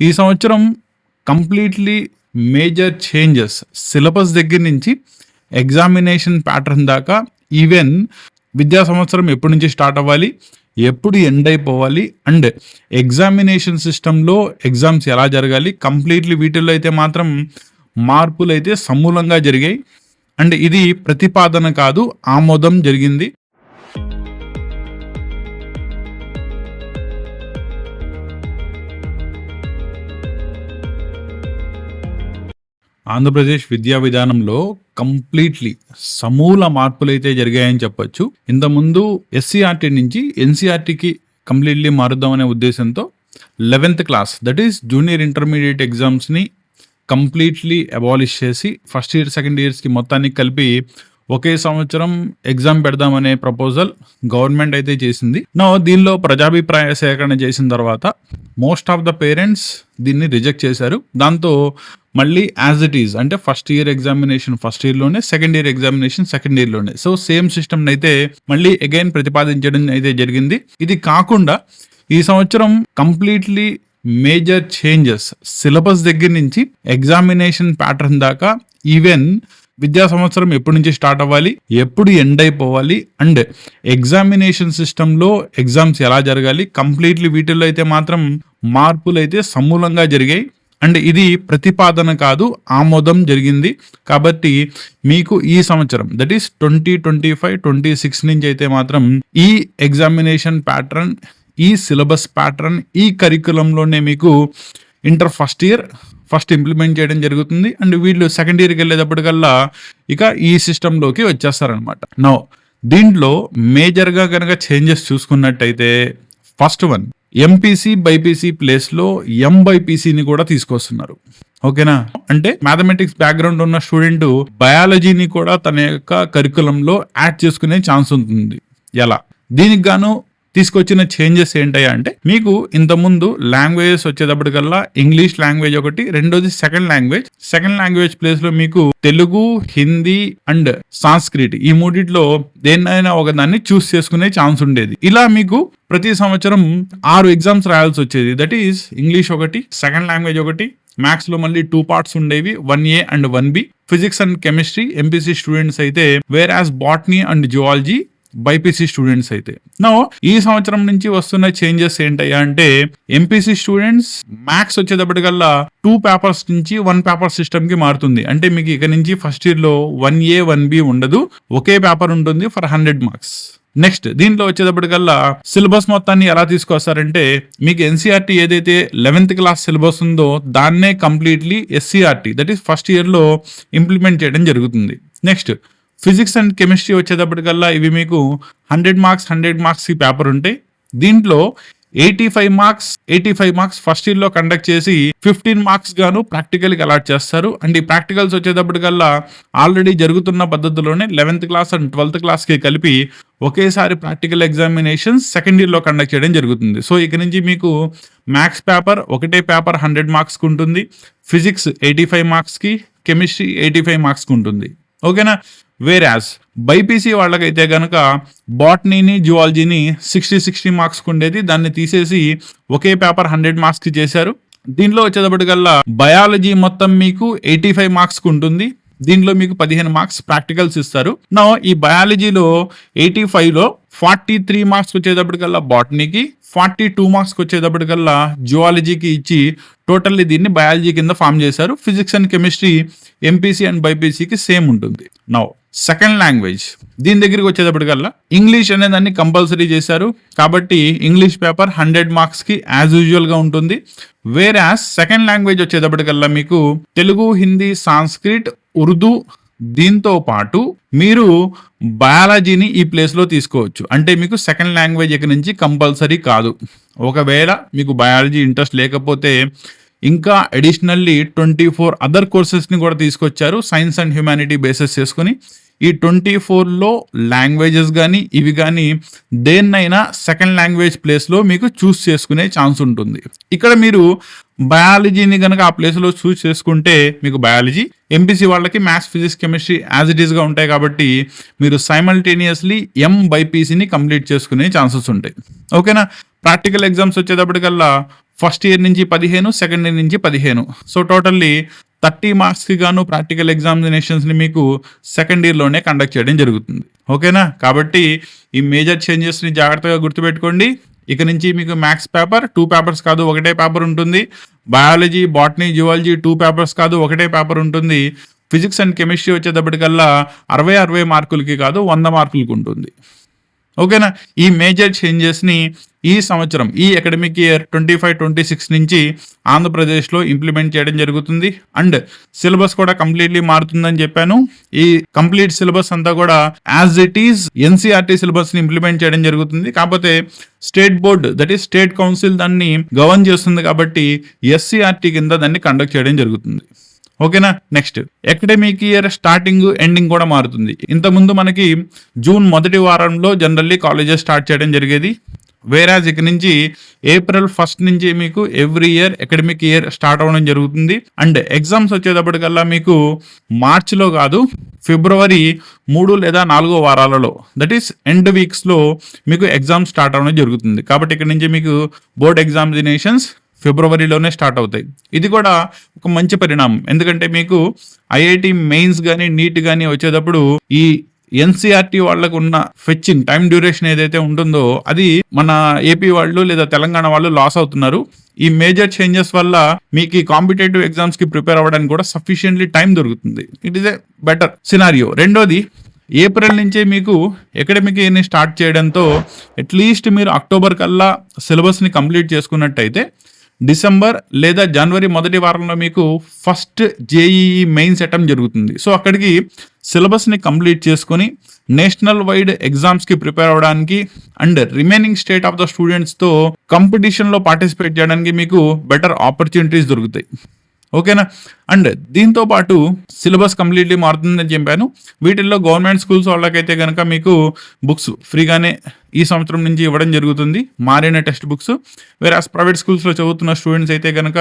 ఈ సంవత్సరం completely major changes syllabus దగ్గర నుంచి ఎగ్జామినేషన్ ప్యాటర్న్ దాకా ఈవెన్ విద్యా సంవత్సరం ఎప్పటి నుంచి స్టార్ట్ అవ్వాలి ఎప్పుడు ఎండ్ అయిపోవాలి అండ్ ఎగ్జామినేషన్ సిస్టంలో ఎగ్జామ్స్ ఎలా జరగాలి కంప్లీట్లీ వీటిల్లో అయితే మాత్రం మార్పులు అయితే సమూలంగా జరిగాయి. అండ్ ఇది ప్రతిపాదన కాదు ఆమోదం జరిగింది. ఆంధ్రప్రదేశ్ విద్యా విధానంలో కంప్లీట్లీ సమూల మార్పులు అయితే జరిగాయని చెప్పొచ్చు. ఇంతకుముందు ఎస్సీఆర్టీ నుంచి ఎన్సీఆర్టీకి కంప్లీట్లీ మారుద్దామనే ఉద్దేశంతో eleventh class that is junior intermediate ఎగ్జామ్స్ని completely abolish చేసి ఫస్ట్ ఇయర్ సెకండ్ ఇయర్స్కి మొత్తానికి కలిపి ఒకే సంవత్సరం ఎగ్జామ్ పెడదామనే ప్రపోజల్ గవర్నమెంట్ అయితే చేసింది. నో దీనిలో ప్రజాభిప్రాయ సేకరణ చేసిన తర్వాత మోస్ట్ ఆఫ్ ద పేరెంట్స్ దీన్ని రిజెక్ట్ చేశారు. దాంతో మళ్ళీ యాజ్ ఇట్ ఈజ్ అంటే ఫస్ట్ ఇయర్ ఎగ్జామినేషన్ ఫస్ట్ ఇయర్లోనే సెకండ్ ఇయర్ ఎగ్జామినేషన్ సెకండ్ ఇయర్లోనే సో సేమ్ సిస్టమ్ అయితే మళ్ళీ అగైన్ ప్రతిపాదించడం అయితే జరిగింది. ఇది కాకుండా ఈ సంవత్సరం కంప్లీట్లీ మేజర్ చేంజెస్ సిలబస్ దగ్గర నుంచి ఎగ్జామినేషన్ ప్యాటర్న్ దాకా ఈవెన్ విద్యా సంవత్సరం ఎప్పటి నుంచి స్టార్ట్ అవ్వాలి ఎప్పుడు ఎండ్ అయిపోవాలి అండ్ ఎగ్జామినేషన్ సిస్టంలో ఎగ్జామ్స్ ఎలా జరగాలి కంప్లీట్లీ వీటిల్లో అయితే మాత్రం మార్పులు అయితే సమూలంగా జరిగాయి. అండ్ ఇది ప్రతిపాదన కాదు ఆమోదం జరిగింది. కాబట్టి మీకు ఈ సంవత్సరం that is twenty twenty five twenty six నుంచి అయితే మాత్రం ఈ ఎగ్జామినేషన్ ప్యాటర్న్ ఈ సిలబస్ ప్యాటర్న్ ఈ కరికులంలోనే మీకు inter first year first implement చేయడం జరుగుతుంది. అండ్ వీళ్ళు సెకండ్ ఇయర్కి వెళ్ళేటప్పటికల్లా ఇక ఈ సిస్టంలోకి వచ్చేస్తారనమాట నో దీంట్లో మేజర్గా కనుక చేంజెస్ చూసుకున్నట్టయితే ఫస్ట్ వన్ ఎంపీసీ బైపీసీ ప్లేస్లో ఎం బైపీసీని కూడా తీసుకొస్తున్నారు. ఓకేనా? అంటే మ్యాథమెటిక్స్ బ్యాక్గ్రౌండ్ ఉన్న స్టూడెంట్ బయాలజీని కూడా తన యొక్క కరికులంలో యాడ్ చేసుకునే ఛాన్స్ ఉంటుంది. ఎలా? దీనికి గాను తీసుకొచ్చిన చేంజెస్ ఏంటయ్యా అంటే మీకు ఇంతకుముందు లాంగ్వేజెస్ వచ్చేటప్పటికల్లా ఇంగ్లీష్ లాంగ్వేజ్ ఒకటి రెండోది సెకండ్ లాంగ్వేజ్ సెకండ్ లాంగ్వేజ్ ప్లేస్లో మీకు తెలుగు హిందీ అండ్ సాంస్క్రిట్ ఈ మూడిట్లో దేన్నైనా ఒక దాన్ని చూస్ చేసుకునే ఛాన్స్ ఉండేది. ఇలా మీకు ప్రతి సంవత్సరం ఆరు ఎగ్జామ్స్ రాయాల్సి వచ్చేది. దట్ ఈస్ ఇంగ్లీష్ ఒకటి సెకండ్ లాంగ్వేజ్ ఒకటి మ్యాథ్స్లో మళ్ళీ టూ పార్ట్స్ ఉండేవి one A and one B physics and chemistry MPC students అయితే whereas botany and zoology BiPC students అయితే. నో ఈ సంవత్సరం నుంచి వస్తున్న చేంజెస్ ఏంటయ్యా అంటే ఎంపీసీ స్టూడెంట్స్ మ్యాథ్స్ వచ్చేటప్పటికల్లా టూ పేపర్స్ నుంచి వన్ పేపర్ సిస్టమ్కి మారుతుంది. అంటే మీకు ఇక నుంచి ఫస్ట్ ఇయర్లో వన్ ఏ వన్ బి ఉండదు. ఒకే పేపర్ ఉంటుంది ఫర్ హండ్రెడ్ మార్క్స్ నెక్స్ట్ దీంట్లో వచ్చేటప్పటికల్లా సిలబస్ మొత్తాన్ని ఎలా తీసుకొస్తారంటే మీకు ఎన్సీఆర్టీ ఏదైతే లెవెన్త్ క్లాస్ సిలబస్ ఉందో దాన్నే completely SCERT that is first ఇయర్లో ఇంప్లిమెంట్ చేయడం జరుగుతుంది. నెక్స్ట్ ఫిజిక్స్ అండ్ కెమిస్ట్రీ వచ్చేటప్పటికల్లా ఇవి మీకు హండ్రెడ్ మార్క్స్ హండ్రెడ్ మార్క్స్ ఈ పేపర్ ఉంటాయి దీంట్లో eighty five marks eighty five marks first ఇయర్లో కండక్ట్ చేసి ఫిఫ్టీన్ మార్క్స్ గాను ప్రాక్టికల్కి అలాట్ చేస్తారు. అండ్ ఈ ప్రాక్టికల్స్ వచ్చేటప్పటికల్లా ఆల్రెడీ జరుగుతున్న పద్ధతిలోనే లెవెన్త్ క్లాస్ అండ్ ట్వెల్త్ క్లాస్కి కలిపి ఒకేసారి ప్రాక్టికల్ ఎగ్జామినేషన్ సెకండ్ ఇయర్లో కండక్ట్ చేయడం జరుగుతుంది. సో ఇక నుంచి మీకు మ్యాథ్స్ పేపర్ ఒకటే పేపర్ హండ్రెడ్ మార్క్స్కి ఉంటుంది. ఫిజిక్స్ ఎయిటీ ఫైవ్ మార్క్స్కి కెమిస్ట్రీ ఎయిటీ ఫైవ్ మార్క్స్కి ఉంటుంది. ఓకేనా వేర్ యాజ్ బైపీసీ వాళ్ళకైతే కనుక బాటనీని జువాలజీని సిక్స్టీ సిక్స్టీ మార్క్స్ ఉండేది దాన్ని తీసేసి ఒకే పేపర్ హండ్రెడ్ మార్క్స్కి చేశారు. దీనిలో వచ్చేటప్పటికల్లా బయాలజీ మొత్తం మీకు ఎయిటీ ఫైవ్ మార్క్స్కి ఉంటుంది దీనిలో మీకు పదిహేను మార్క్స్ ప్రాక్టికల్స్ ఇస్తారు. నా ఈ బయాలజీలో ఎయిటీ ఫైవ్లో ఫార్టీ త్రీ మార్క్స్ వచ్చేటప్పటికల్లా బాటనీకి ఫార్టీ టూ మార్క్స్కి వచ్చేటప్పటికల్లా జువాలజీకి ఇచ్చి టోటల్లీ దీన్ని బయాలజీ కింద ఫామ్ చేశారు. Physics and chemistry MPC and బైపీసీకి same ఉంటుంది. నౌ సెకండ్ లాంగ్వేజ్ దీని దగ్గరికి వచ్చేటప్పటికల్లా ఇంగ్లీష్ అనే దాన్ని కంపల్సరీ చేశారు. కాబట్టి ఇంగ్లీష్ పేపర్ హండ్రెడ్ మార్క్స్కి యాజ్ యూజువల్గా ఉంటుంది. వేరే సెకండ్ లాంగ్వేజ్ వచ్చేటప్పటికల్లా మీకు తెలుగు హిందీ సాంస్క్రిట్ ఉర్దూ దీంతో పాటు మీరు బయాలజీని ఈ ప్లేస్లో తీసుకోవచ్చు. అంటే మీకు సెకండ్ లాంగ్వేజ్ ఇక నుంచి కంపల్సరీ కాదు. ఒకవేళ మీకు బయాలజీ ఇంట్రెస్ట్ లేకపోతే ఇంకా అడిషనల్లీ ట్వంటీ ఫోర్ అదర్ కోర్సెస్ని కూడా తీసుకొచ్చారు. సైన్స్ అండ్ హ్యుమానిటీ బేసెస్ చేసుకుని ఈ ట్వంటీ ఫోర్లో లాంగ్వేజెస్ కానీ ఇవి కానీ దేన్నైనా సెకండ్ లాంగ్వేజ్ ప్లేస్లో మీకు చూస్ చేసుకునే ఛాన్స్ ఉంటుంది. ఇక్కడ మీరు బయాలజీని కనుక ఆ ప్లేస్లో చూస్ చేసుకుంటే మీకు బయాలజీ ఎంపీసీ వాళ్ళకి maths physics chemistry as it ఈస్గా ఉంటాయి కాబట్టి మీరు సైమల్టేనియస్లీ ఎం బైపీసీని కంప్లీట్ చేసుకునే ఛాన్సెస్ ఉంటాయి. ఓకేనా? ప్రాక్టికల్ ఎగ్జామ్స్ వచ్చేటప్పటికల్లా ఫస్ట్ ఇయర్ నుంచి పదిహేను సెకండ్ ఇయర్ నుంచి పదిహేను. సో టోటల్లీ థర్టీ మార్క్స్కి గాను ప్రాక్టికల్ ఎగ్జామినేషన్స్ని మీకు సెకండ్ ఇయర్లోనే కండక్ట్ చేయడం జరుగుతుంది. ఓకేనా? కాబట్టి ఈ మేజర్ చేంజెస్ని జాగ్రత్తగా గుర్తుపెట్టుకోండి. ఇక నుంచి మీకు మ్యాథ్స్ పేపర్ టూ పేపర్స్ కాదు ఒకటే పేపర్ ఉంటుంది. Biology botany zoology two papers కాదు ఒకటే పేపర్ ఉంటుంది. ఫిజిక్స్ అండ్ కెమిస్ట్రీ వచ్చేటప్పటికల్లా అరవై అరవై మార్కులకి కాదు వంద మార్కులకి ఉంటుంది. ఓకేనా? ఈ మేజర్ చేంజెస్ని ఈ సంవత్సరం ఈ academic year twenty five twenty six నుంచి ఆంధ్రప్రదేశ్లో ఇంప్లిమెంట్ చేయడం జరుగుతుంది. అండ్ సిలబస్ కూడా కంప్లీట్లీ మారుతుందని చెప్పాను. ఈ కంప్లీట్ సిలబస్ అంతా కూడా యాజ్ ఇట్ ఈస్ ఎన్సీఆర్టీ సిలబస్ని ఇంప్లిమెంట్ చేయడం జరుగుతుంది. కాకపోతే state board that is state council దాన్ని గవర్న్ చేస్తుంది కాబట్టి ఎస్సీఆర్టీ కింద దాన్ని కండక్ట్ చేయడం జరుగుతుంది. ఓకేనా? Next academic year starting ending కూడా మారుతుంది. ఇంతకుముందు మనకి జూన్ మొదటి వారంలో జనరల్లీ కాలేజెస్ స్టార్ట్ చేయడం జరిగేది. వేరాజ్ ఇక నుంచి ఏప్రిల్ ఫస్ట్ నుంచి మీకు every year academic year start అవ్వడం జరుగుతుంది. అండ్ ఎగ్జామ్స్ వచ్చేటప్పటికల్లా మీకు మార్చిలో కాదు ఫిబ్రవరి మూడు లేదా నాలుగో వారాలలో దట్ ఈస్ ఎండ్ వీక్స్లో మీకు ఎగ్జామ్ స్టార్ట్ అవ్వడం జరుగుతుంది. కాబట్టి ఇక్కడ నుంచి మీకు బోర్డ్ ఎగ్జామినేషన్స్ ఫిబ్రవరిలోనే స్టార్ట్ అవుతాయి. ఇది కూడా ఒక మంచి పరిణామం. ఎందుకంటే మీకు ఐఐటి మెయిన్స్ కానీ నీట్ కానీ వచ్చేటప్పుడు ఈ ఎన్సీఆర్టీ వాళ్ళకు ఉన్న ఫెచ్చింగ్ టైం డ్యూరేషన్ ఏదైతే ఉంటుందో అది మన ఏపీ వాళ్ళు లేదా తెలంగాణ వాళ్ళు లాస్ అవుతున్నారు. ఈ మేజర్ చేంజెస్ వల్ల మీకు ఈ కాంపిటేటివ్ ఎగ్జామ్స్కి ప్రిపేర్ అవ్వడానికి కూడా సఫిషియెంట్లీ టైం దొరుకుతుంది. It is a better scenario రెండోది ఏప్రిల్ నుంచే మీకు అకాడమిక్ ఇయర్ని స్టార్ట్ చేయడంతో అట్లీస్ట్ మీరు అక్టోబర్ కల్లా సిలబస్ని కంప్లీట్ చేసుకున్నట్టయితే డిసెంబర్ లేదా జనవరి మొదటి వారంలో మీకు ఫస్ట్ జేఈఈ మెయిన్ సెటం జరుగుతుంది. సో అక్కడికి సిలబస్ని కంప్లీట్ చేసుకొని నేషనల్ వైడ్ ఎగ్జామ్స్కి ప్రిపేర్ అవ్వడానికి and remaining state of the స్టూడెంట్స్తో కాంపిటీషన్లో పార్టిసిపేట్ చేయడానికి మీకు బెటర్ ఆపర్చునిటీస్ దొరుకుతాయి. ఓకేనా? అండ్ దీంతో పాటు సిలబస్ కంప్లీట్లీ మారుతుందని చెప్పాను. వీటిల్లో గవర్నమెంట్ స్కూల్స్ వాళ్ళకైతే కనుక మీకు బుక్స్ ఫ్రీగానే ఈ సంవత్సరం నుంచి ఇవ్వడం జరుగుతుంది. మారిన టెక్స్ట్ బుక్స్. వేరే ప్రైవేట్ స్కూల్స్లో చదువుతున్న స్టూడెంట్స్ అయితే కనుక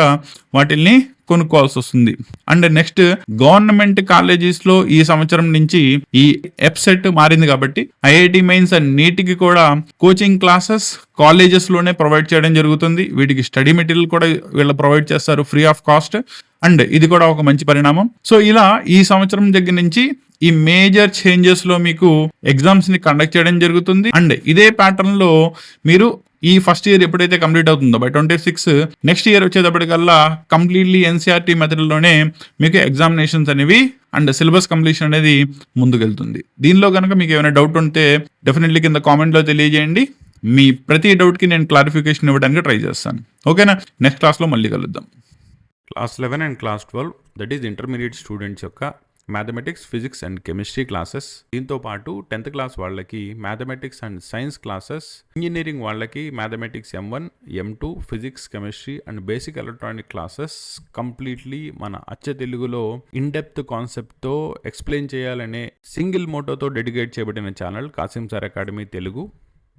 వాటిల్ని కొనుక్కోవాల్సి వస్తుంది. అండ్ నెక్స్ట్ గవర్నమెంట్ కాలేజెస్లో ఈ సంవత్సరం నుంచి ఈ ఎప్సెట్ మారింది కాబట్టి ఐఐటి మెయిన్స్ అండ్ నీటికి కూడా కోచింగ్ క్లాసెస్ కాలేజెస్లోనే ప్రొవైడ్ చేయడం జరుగుతుంది. వీటికి స్టడీ మెటీరియల్ కూడా వీళ్ళు ప్రొవైడ్ చేస్తారు ఫ్రీ ఆఫ్ కాస్ట్. అండ్ ఇది కూడా ఒక మంచి పరిణామం. సో ఇలా ఈ సంవత్సరం దగ్గర నుంచి ఈ మేజర్ చేంజెస్లో మీకు ఎగ్జామ్స్ని కండక్ట్ చేయడం జరుగుతుంది. అండ్ ఇదే ప్యాటర్న్లో మీరు ఈ ఫస్ట్ ఇయర్ ఎప్పుడైతే కంప్లీట్ అవుతుందో by twenty six next year వచ్చేటప్పటికల్లా completely NCERT మెథడ్లోనే మీకు ఎగ్జామినేషన్స్ అనేవి అండ్ సిలబస్ కంప్లీషన్ అనేది ముందుకెళ్తుంది. దీనిలో కనుక మీకు ఏమైనా డౌట్ ఉంటే డెఫినెట్లీ కింద కామెంట్లో తెలియజేయండి. మీ ప్రతి డౌట్కి నేను క్లారిఫికేషన్ ఇవ్వడానికి ట్రై చేస్తాను. ఓకేనా? నెక్స్ట్ క్లాస్లో మళ్ళీ కలుద్దాం. Class eleven and class twelve that is intermediate students యొక్క mathematics physics and chemistry classes దీంతో పాటు టెన్త్ క్లాస్ వాళ్ళకి mathematics and science classes engineering వాళ్ళకి mathematics M one M two physics chemistry and basic electronic classes completely మన అచ్చ తెలుగులో in depth కాన్సెప్ట్తో explain చేయాలనే సింగిల్ మోటోతో డెడికేట్ చేయబడిన channel Kasim sir academy Telugu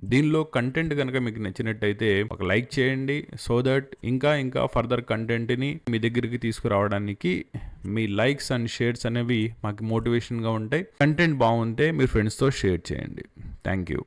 దీనిలో కంటెంట్ కనుక మీకు నచ్చినట్టయితే ఒక లైక్ చేయండి సో దట్ ఇంకా ఇంకా ఫర్దర్ కంటెంట్ని మీ దగ్గరికి తీసుకురావడానికి మీ లైక్స్ అండ్ షేర్స్ అనేవి మాకు మోటివేషన్గా ఉంటాయి. కంటెంట్ బాగుంటే మీ ఫ్రెండ్స్తో షేర్ చేయండి. Thank you